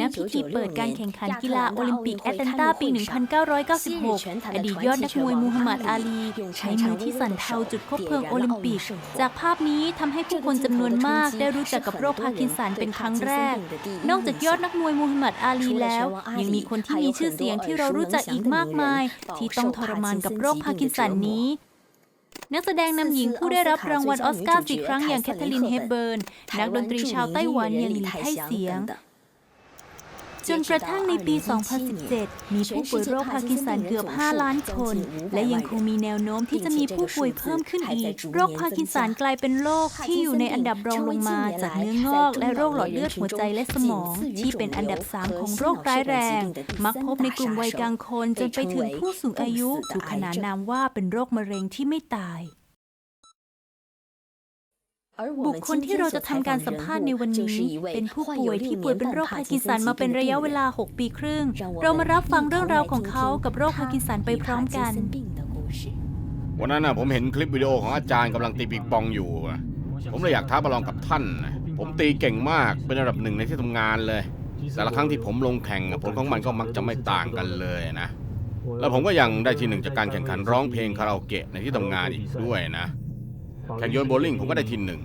ณพิธีเปิดการแข่งขันกีฬาโอลิมปิกแอตแลนตาปี 1996 อดีตยอดนักมวยมูฮัมหมัดอาลี ใช้มือที่สั่นเทาจุดคบเพลิงโอลิมปิก จากภาพนี้ทำให้ผู้คนจำนวนมากได้รู้จักกับโรคพาร์กินสันเป็นครั้งแรก นอกจากยอดนักมวยมูฮัมหมัดอาลีแล้ว ยังมีคนที่มีชื่อเสียงที่เรารู้จักอีกมากมาย ที่ต้องทรมานกับโรคพาร์กินสันนี้นักแสดงนำหญิงผู้ได้รับรางวัลออสการ์สี่ครั้งอย่างแคทเธอรีนเฮปเบิร์น นักดนตรีชาวไต้หวันอย่างหลีไทเสียง จนกระทั่งในปี 2017 มีผู้ป่วยโรคพาร์กินสันเกือบ 5 ล้านคน และยังคงมีแนวโน้มที่จะมีผู้ป่วยเพิ่มขึ้นอีก โรคพาร์กินสันกลายเป็นโรคที่อยู่ในอันดับรองลงมาจากเนื้องอก และโรคหลอดเลือดหัวใจและสมอง ที่เป็นอันดับ 3 ของโรคร้ายแรง มักพบในกลุ่มวัยกลางคนจนไปถึงผู้สูงอายุถูกขนานนามว่าเป็นโรคมะเร็งที่ไม่ตาย บุคคลที่เราจะทำการสัมภาษณ์ในวันนี้ เป็นผู้ป่วยที่ป่วยเป็นโรคพาร์กินสันมาเป็นระยะเวลา 6 ปีครึ่ง เรามารับฟังเรื่องราวของเขากับโรคพาร์กินสันไปพร้อมกัน วันนั้นนะผมเห็นคลิปวิดีโอของอาจารย์กำลังตีปิงปองอยู่อะผมเลยอยากท้าประลองกับท่านนะผมตีเก่งมากเป็นระดับหนึ่งในที่ทำงานเลย แต่ละครั้งที่ผมลงแข่งอะผลของมันก็มักจะไม่ต่างกันเลยนะ แล้วผมก็ยังได้ที่หนึ่งจากการแข่งขันร้องเพลงคาราโอเกะในที่ทำงานอีกด้วยนะ แข่งโยนโบว์ลิ่งผมก็ได้ที่หนึ่ง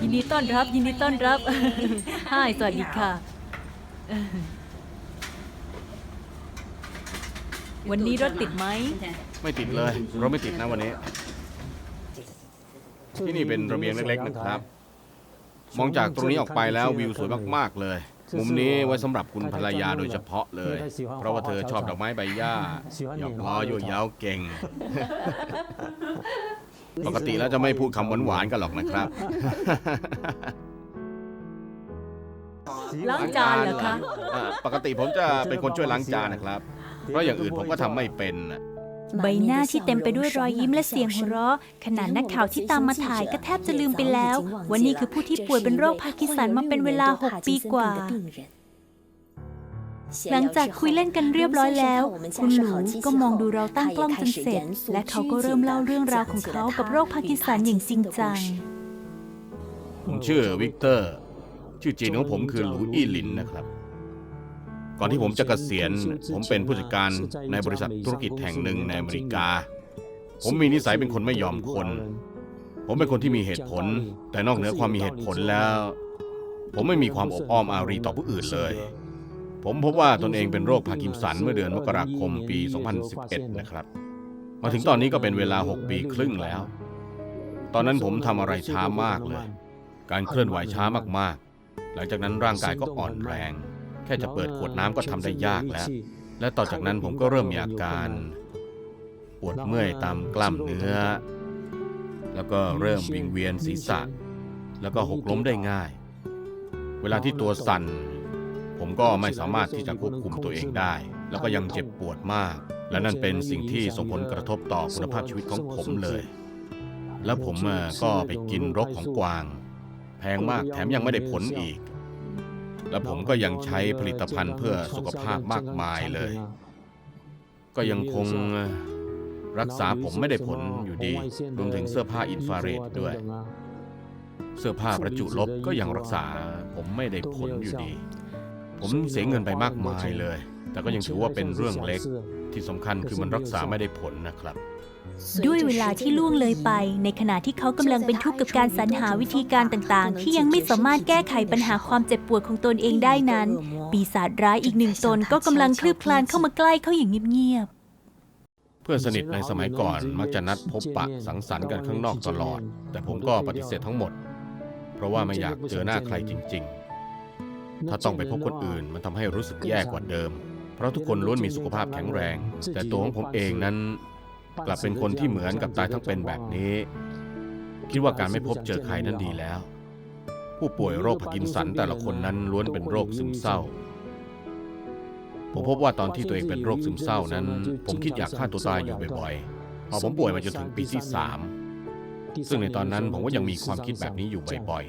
ยินดีต้อนรับ ยินดีต้อนรับ ฮายสวัสดีค่ะ วันนี้รถติดไหม ไม่ติดเลย เราไม่ติดนะวันนี้ ที่นี่เป็นระเบียงเล็กๆนะครับ มองจากตรงนี้ออกไปแล้ววิวสวยมากๆเลย มุมนี้ไว้สำหรับคุณภรรยาโดยเฉพาะเลย เพราะว่าเธอชอบดอกไม้ใบหญ้าหยอกล้อยั่วเย้าเก่ง ปกติแล้วจะไม่พูดคำหวานๆกันหรอกนะครับ ล้างจานเหรอคะ อ่าปกติผมจะเป็นคนช่วยล้างจานนะครับ เพราะอย่างอื่นผมก็ทำไม่เป็นน่ะ ใบหน้าที่เต็มไปด้วยรอยยิ้มและเสียงหัวเราะขนาดนักข่าวที่ตามมาถ่ายก็แทบจะลืมไปแล้วว่านี่คือผู้ที่ป่วยเป็นโรคพาร์กินสันมาเป็นเวลา 6 ปีกว่า หลังจากคุยเล่นกันเรียบร้อยแล้ว คุณหลูก็มองดูเราตั้งกล้องจนเสร็จ และเขาก็เริ่มเล่าเรื่องราวของเขากับโรคพาร์กินสันอย่างจริงจังผมชื่อวิกเตอร์ ชื่อจริงของผมคือหลูอี้ลินนะครับ ก่อนที่ผมจะเกษียณ ผมเป็นผู้จัดการในบริษัทธุรกิจแห่งหนึ่งในอเมริกา ผมมีนิสัยเป็นคนไม่ยอมคน ผมเป็นคนที่มีเหตุผล แต่นอกเหนือความมีเหตุผลแล้ว ผมไม่มีความอบอ้อมอารีต่อผู้อื่นเลย ผมพบว่าตนเองเป็นโรคพาร์กินสันเมื่อเดือนมกราคมปี 2011 นะครับ มาถึงตอนนี้ก็เป็นเวลา 6 ปีครึ่งแล้ว ตอนนั้นผมทำอะไรช้ามากเลย การเคลื่อนไหวช้ามากๆ หลังจากนั้นร่างกายก็อ่อนแรง ค่จะเปิดขวดน้ำก็ทำได้ยากแล้ว และต่อจากนั้นผมก็เริ่มมีอาการ ปวดเมื่อยตามกล้ามเนื้อ แล้วก็เริ่มวิงเวียนศีรษะ แล้วก็หกล้มได้ง่าย เวลาที่ตัวสั่น ผมก็ไม่สามารถที่จะควบคุมตัวเองได้ แล้วก็ยังเจ็บปวดมาก และนั่นเป็นสิ่งที่ส่งผลกระทบต่อคุณภาพชีวิตของผมเลย แล้วผมเอ่อก็ไปกินรกของกวาง แพงมากแถมยังไม่ได้ผลอีก และผมก็ยังใช้ผลิตภัณฑ์เพื่อสุขภาพมากมายเลย ก็ยังคงรักษาผมไม่ได้ผลอยู่ดี รวมถึงเสื้อผ้าอินฟราเรดด้วย เสื้อผ้าประจุลบก็ยังรักษาผมไม่ได้ผลอยู่ดี ผมเสียเงินไปมากมายเลย แต่ก็ยังถือว่าเป็นเรื่องเล็กที่สำคัญคือมันรักษาไม่ได้ผลนะครับ ด้วยเวลาที่ล่วงเลยไป ในขณะที่เขากำลังเป็นทุกข์กับการสรรหาวิธีการต่างๆ ที่ยังไม่สามารถแก้ไขปัญหาความเจ็บปวดของตนเองได้นั้น ปีศาจร้ายอีกหนึ่งตนก็กำลังคลืบคลานเข้ามาใกล้เขาอย่างเงียบเพื่อนสนิทในสมัยก่อนมักจะนัดพบปะสังสรรค์กันข้างนอกตลอด แต่ผมก็ปฏิเสธทั้งหมด เพราะว่าไม่อยากเจอหน้าใครจริง ๆ ถ้าต้องไปพบคนอื่นมันทำให้รู้สึกแย่กว่าเดิม เพราะทุกคนล้วนมีสุขภาพแข็งแรง แต่ตัวของผมเองนั้น กลับเป็นคนที่เหมือนกับตายทั้งเป็นแบบนี้ คิดว่าการไม่พบเจอใครนั้นดีแล้ว ผู้ป่วยโรคพาร์กินสันแต่ละคนนั้นล้วนเป็นโรคซึมเศร้า ผมพบว่าตอนที่ตัวเองเป็นโรคซึมเศร้านั้น ผมคิดอยากฆ่าตัวตายอยู่บ่อยๆพอผมป่วยมาจนถึงปีที่สามซึ่งในตอนนั้นผมก็ยังมีความคิดแบบนี้อยู่บ่อย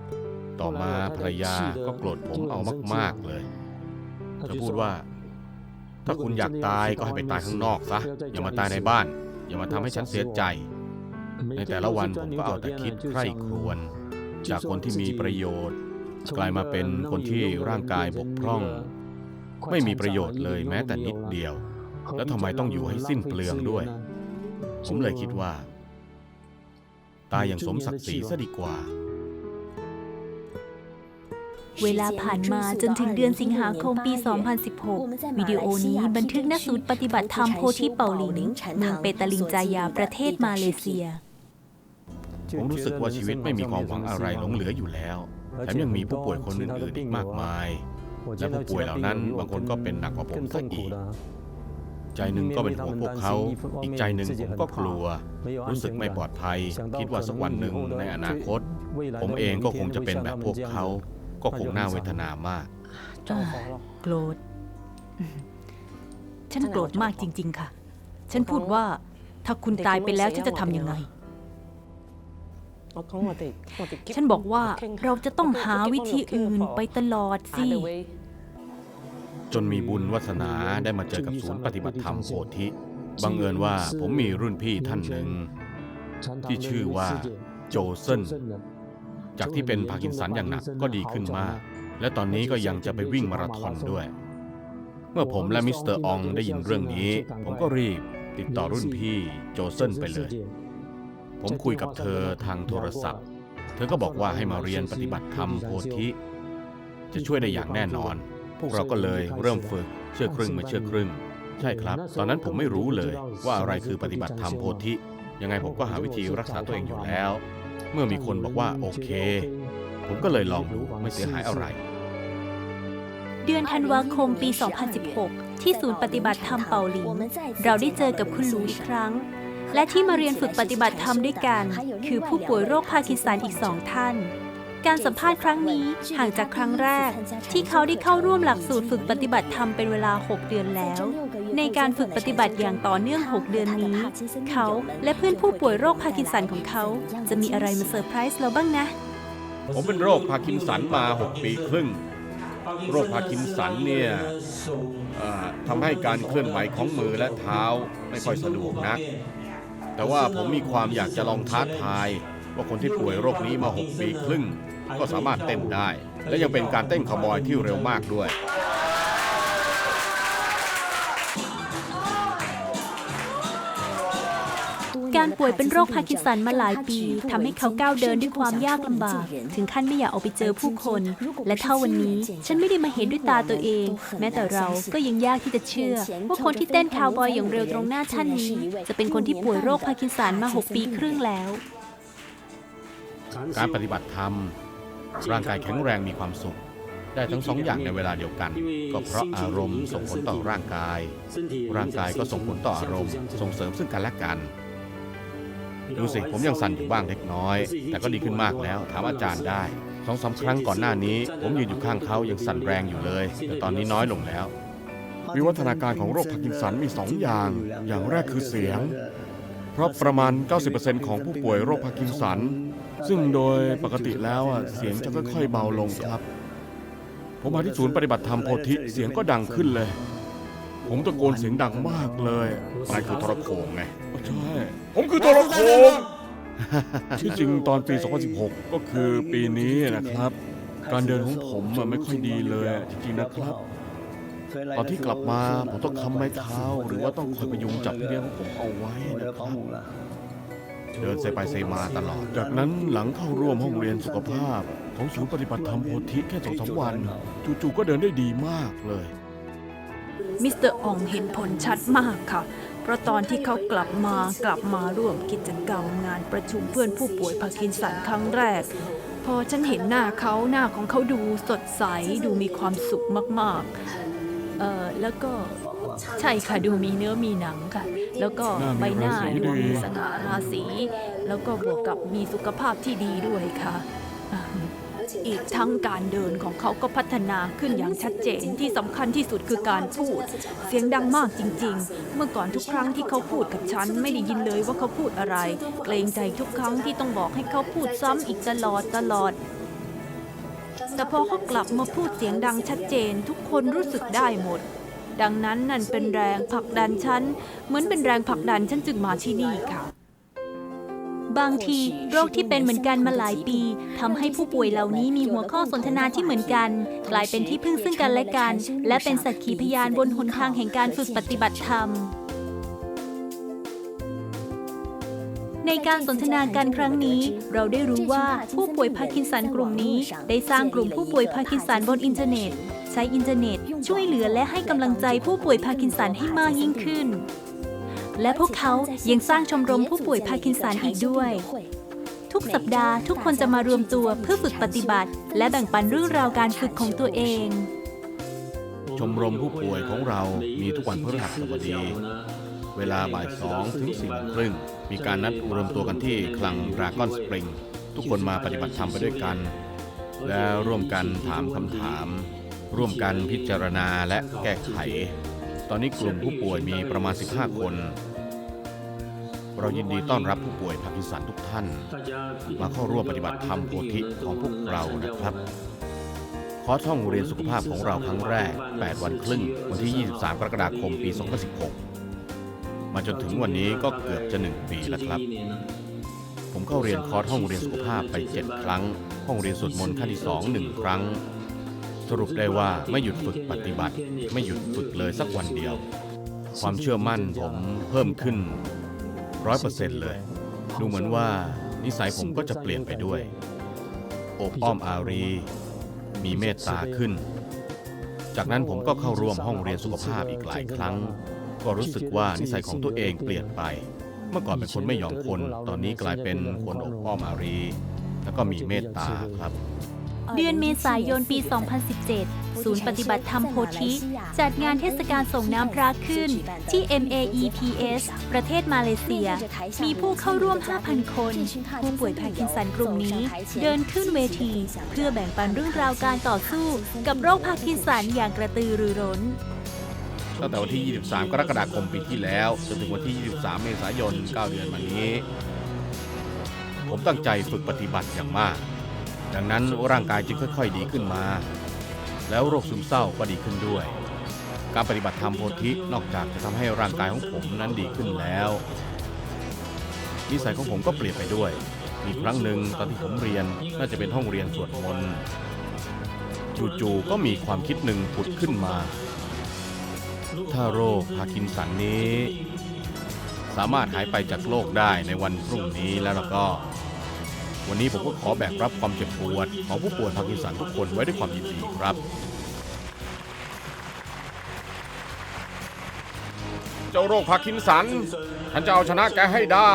ๆ ต่อมาภรรยาก็โกรธผมเอามาก ๆเลย เธอพูดว่า ถ้าคุณอยากตายก็ให้ไปตายข้างนอกซะ อย่ามาตายในบ้าน อย่ามาทำให้ฉันเสียใจ ในแต่ละวันผมก็เอาแต่คิดใคร่ครวญจากคนที่มีประโยชน์ กลายมาเป็นคนที่ร่างกายบกพร่อง ไม่มีประโยชน์เลยแม้แต่นิดเดียว แล้วทำไมต้องอยู่ให้สิ้นเปลืองด้วย ผมเลยคิดว่า ตายอย่างสมศักดิ์ศรีซะดีกว่า เวลาผ่านมาจนถึงเดือนสิงหาคมปี 2016 วิดีโอนี้บันทึกณศูนย์ปฏิบัติธรรมโพธิเป่าหลินเมืองเปตาลิงจายาประเทศมาเลเซีย ผมรู้สึกว่าชีวิตไม่มีความหวังอะไรหลงเหลืออยู่แล้วแถมยังมีผู้ป่วยคนอื่นๆอีกมากมาย และผู้ป่วยเหล่านั้นบางคนก็เป็นหนักกว่าผมซะอีกใจหนึ่งก็เป็นห่วงพวกเขา อีกใจหนึ่งผมก็กลัว รู้สึกไม่ปลอดภัย คิดว่าสักวันหนึ่งในอนาคต ผมเองก็คงจะเป็นแบบพวกเขา ก็คงน่าเวทนามากโกรธ ฉันโกรธมากจริง ๆ ค่ะ ฉันพูดว่า ถ้าคุณตายไปแล้วฉันจะทำยังไง ฉันบอกว่าเราจะต้องหาวิธีอื่นไปตลอดสิ จนมีบุญวาสนาได้มาเจอกับศูนย์ปฏิบัติธรรมโพธิบังเอิญว่าผมมีรุ่นพี่ท่านหนึ่ง ที่ชื่อว่าโจเซน จากที่เป็นพาร์กินสันอย่างหนักก็ดีขึ้นมาก และตอนนี้ก็ยังจะไปวิ่งมาราธอนด้วย เมื่อผมและมิสเตอร์อองได้ยินเรื่องนี้ ผมก็รีบติดต่อรุ่นพี่โจเซนไปเลย ผมคุยกับเธอทางโทรศัพท์ เธอก็บอกว่าให้มาเรียนปฏิบัติธรรมโพธิ จะช่วยได้อย่างแน่นอน พวกเราก็เลยเริ่มฝึกเชื่อครึ่งไม่เชื่อครึ่ง ใช่ครับ ตอนนั้นผมไม่รู้เลยว่าอะไรคือปฏิบัติธรรมโพธิ ยังไงผมก็หาวิธีรักษาตัวเองอยู่แล้ว เมื่อมีคนบอกว่าโอเค ผมก็เลยลองดูไม่เสียหายอะไร เดือนธันวาคมปี 2016 ที่ศูนย์ปฏิบัติธรรมเป่าหลินเราได้เจอกับคุณหลูอีกครั้ง และที่มาเรียนฝึกปฏิบัติธรรมด้วยกัน คือผู้ป่วยโรคพาร์กินสันอีกสองท่าน การสัมภาษณ์ครั้งนี้ห่างจากครั้งแรก ที่เขาได้เข้าร่วมหลักสูตรฝึกปฏิบัติธรรมเป็นเวลา 6 เดือนแล้ว ในการฝึกปฏิบัติอย่างต่อเนื่อง 6 เดือนนี้ เขาและเพื่อนผู้ป่วยโรคพาร์กินสันของเขา จะมีอะไรมาเซอร์ไพรส์เราบ้างนะ ผมเป็นโรคพาร์กินสันมา 6 ปีครึ่ง โรคพาร์กินสันเนี่ยทำให้การเคลื่อนไหวของมือและเท้าไม่ค่อยสะดวกนักแต่ว่าผมมีความอยากจะลองท้าทาย ว่าคนที่ป่วยโรคนี้มา 6 ปีครึ่ง ก็สามารถเต้นได้ และยังเป็นการเต้นคาวบอยที่เร็วมากด้วยการป่วยเป็นโรคพาร์กินสันมาหลายปีทำให้เขาก้าวเดินด้วยความยากลำบาก ถึงขั้นไม่อยากออกไปเจอผู้คน และเท่าวันนี้ ฉันไม่ได้มาเห็นด้วยตาตัวเอง แม้แต่เราก็ยังยากที่จะเชื่อ ว่าคนที่เต้นคาวบอยอย่างเร็วตรงหน้าท่านนี้ จะเป็นคนที่ป่วยโรคพาร์กินสันมา 6 ปีครึ่งแล้ว การปฏิบัติธรรม ร่างกายแข็งแรงมีความสุข ได้ทั้งสองอย่างในเวลาเดียวกัน ก็เพราะอารมณ์ส่งผลต่อร่างกาย ร่างกายก็ส่งผลต่ออารมณ์ ส่งเสริมซึ่งกันและกันดูสิผมยังสั่นอยู่บ้างเล็กน้อย แต่ก็ดีขึ้นมากแล้ว ถามอาจารย์ได้สองสามครั้งก่อนหน้านี้ ผมยืนอยู่ข้างเขายังสั่นแรงอยู่เลย แต่ตอนนี้น้อยลงแล้ว วิวัฒนาการของโรคพาร์กินสันมี 2 อย่าง อย่างแรกคือเสียง เพราะประมาณ 90%ของผู้ป่วยโรคพาร์กินสัน ซึ่งโดยปกติแล้วอะเสียงจะค่อยๆเบาลงครับ ผมมาที่ศูนย์ปฏิบัติธรรมโพธิเสียงก็ดังขึ้นเลย ผมตะโกนเสียงดังมากเลยอะไรคือทรโขงไงใช่ผมคือทรโขงที่จริงตอนปี 2016 ก็คือปีนี้นะครับ การเดินของผมอะไม่ค่อยดีเลยจริงๆนะครับ ตอนที่กลับมาผมต้องค้ำไม้เท้า หรือว่าต้องคอยพยุงจับพี่เลี้ยงของผมเอาไว้นะครับเดินเซไปเซมาตลอด จากนั้นหลังเข้าร่วมห้องเรียนสุขภาพ ของศูนย์ปฏิบัติธรรมโพธิแค่สองสามวัน จู่ๆก็เดินได้ดีมากเลย มิสเตอร์อองเห็นผลชัดมากค่ะ เพราะตอนที่เขากลับมากลับมาร่วมกิจกรรมงานประชุมเพื่อนผู้ป่วยพาร์กินสันครั้งแรก พอฉันเห็นหน้าเขาหน้าของเขาดูสดใสดูมีความสุขมากๆ เออแล้วก็ใช่ค่ะดูมีเนื้อมีหนังค่ะ แล้วก็ใบหน้าดูมีสง่าราศี แล้วก็บวกกับมีสุขภาพที่ดีด้วยค่ะอ่าอีกทั้งการเดินของเขาก็พัฒนาขึ้นอย่างชัดเจนที่สำคัญที่สุดคือการพูด เสียงดังมากจริง ๆ เมื่อก่อนทุกครั้งที่เขาพูดกับฉันไม่ได้ยินเลยว่าเขาพูดอะไร เกรงใจทุกครั้งที่ต้องบอกให้เขาพูดซ้ำอีกตลอดตลอด แต่พอเขากลับมาพูดเสียงดังชัดเจน ทุกคนรู้สึกได้หมด ดังนั้นนั่นเป็นแรงผลักดันฉัน เหมือนเป็นแรงผลักดันฉันจึงมาที่นี่ค่ะ บางทีโรคที่เป็นเหมือนกันมาหลายปีทำให้ผู้ป่วยเหล่านี้มีหัวข้อสนทนาที่เหมือนกัน กลายเป็นที่พึ่งซึ่งกันและกัน และเป็นสักขีพยานบนหนทางแห่งการฝึกปฏิบัติธรรม ในการสนทนากันครั้งนี้ เราได้รู้ว่าผู้ป่วยพาร์กินสันกลุ่มนี้ ได้สร้างกลุ่มผู้ป่วยพาร์กินสันบนอินเทอร์เน็ต ใช้อินเทอร์เน็ต ช่วยเหลือและให้กำลังใจผู้ป่วยพาร์กินสันให้มากยิ่งขึ้น และพวกเขายังสร้างชมรมผู้ป่วยพาร์กินสันอีกด้วย ทุกสัปดาห์ทุกคนจะมารวมตัวเพื่อฝึกปฏิบัติ และแบ่งปันเรื่องราวการฝึกของตัวเองชมรมผู้ป่วยของเรามีทุกวันพฤหัสบดี เวลาบ่ายสองถึงสี่โมงครึ่ง มีการนัดรวมตัวกันที่คลังดราก้อนสปริง ทุกคนมาปฏิบัติธรรมไปด้วยกัน และร่วมกันถามคำถาม ร่วมกันพิจารณาและแก้ไข ตอนนี้กลุ่มผู้ป่วยมีประมาณ 15 คน เรายินดีต้อนรับผู้ป่วยพาร์กินสันทุกท่าน มาเข้าร่วมปฏิบัติธรรมโพธิของพวกเรานะครับคอร์สห้องเรียนสุขภาพของเราครั้งแรก 8 วันครึ่ง วันที่ 23 กรกฎาคม ปี 2016 มาจนถึงวันนี้ก็เกือบจะ1ปีแล้วครับ ผมเข้าเรียนคอร์สห้องเรียนสุขภาพไป 7 ครั้ง ห้องเรียนสวดมนต์ขั้นที่2 1 ครั้ง สรุปได้ว่าไม่หยุดฝึกปฏิบัติ ไม่หยุดฝึกเลยสักวันเดียว ความเชื่อมั่นผมเพิ่มขึ้นร้อยเปอร์เซ็นต์เลย ดูเหมือนว่านิสัยผมก็จะเปลี่ยนไปด้วย โอบอ้อมอารี มีเมตตาขึ้น จากนั้นผมก็เข้าร่วมห้องเรียนสุขภาพอีกหลายครั้ง ก็รู้สึกว่านิสัยของตัวเองเปลี่ยนไป เมื่อก่อนเป็นคนไม่ยอมคน ตอนนี้กลายเป็นคนอบอ้อมอารี แล้วก็มีเมตตาครับ เดือนเมษายนปี 2017 ศูนย์ปฏิบัติธรรมโพธิ จัดงานเทศกาลส่งน้ำพระขึ้น ที่ MAEPS ประเทศมาเลเซีย มีผู้เข้าร่วม 5,000 คน ผู้ป่วยพาร์กินสันกลุ่มนี้ เดินขึ้นเวที เพื่อแบ่งปันเรื่องราวการต่อสู้ กับโรคพาร์กินสันอย่างกระตือรือร้น ตั้งแต่วันที่ 23 กรกฎาคมปีที่แล้ว จนถึงวันที่ 23 เมษายน 9 เดือนมานี้ ผมตั้งใจฝึกปฏิบัติอย่างมาก ดังนั้นร่างกายจึงค่อย ๆ ดีขึ้นมา แล้วโรคซึมเศร้าก็ดีขึ้นด้วย การปฏิบัติธรรมโพธินอกจากจะทำให้ร่างกายของผมนั้นดีขึ้นแล้วนิสัยของผมก็เปลี่ยนไปด้วย มีครั้งหนึ่งตอนที่ผมเรียนน่าจะเป็นห้องเรียนสวดมนต์จู่ๆก็มีความคิดหนึ่งผุดขึ้นมา ถ้าโรคพาร์กินสันนี้ สามารถหายไปจากโลกได้ในวันพรุ่งนี้แล้วก็ วันนี้ผมก็ขอแบกรับความเจ็บปวด ของผู้ป่วยพาร์กินสันทุกคนไว้ด้วยความยินดีครับเจ้าโรคพาร์กินสันฉันจะเอาชนะแกให้ได้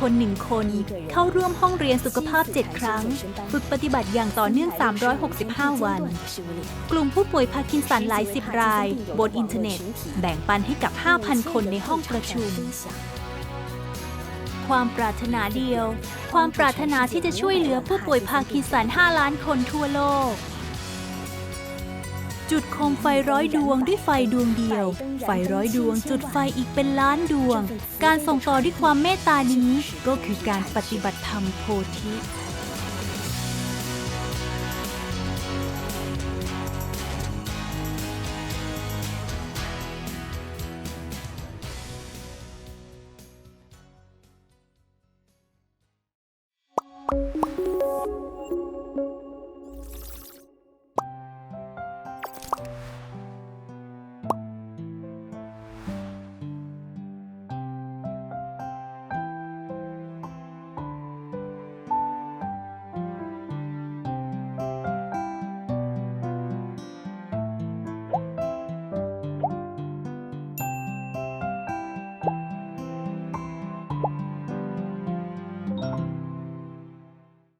คนหนึ่งคน เข้าร่วมห้องเรียนสุขภาพ 7 ครั้ง ฝึกปฏิบัติอย่างต่อเนื่อง 365 วัน กลุ่มผู้ป่วยพาร์กินสันหลายสิบราย บนอินเทอร์เน็ต แบ่งปันให้กับ 5,000 คนในห้องประชุม ความปรารถนาเดียว ความปรารถนาที่จะช่วยเหลือผู้ป่วยพาร์กินสัน 5 ล้านคนทั่วโลก จุดโคมไฟร้อยดวงด้วยไฟดวงเดียว ไฟร้อยดวง จุดไฟอีกเป็นล้านดวง การส่งต่อด้วยความเมตตานี้ก็คือการปฏิบัติธรรมโพธิ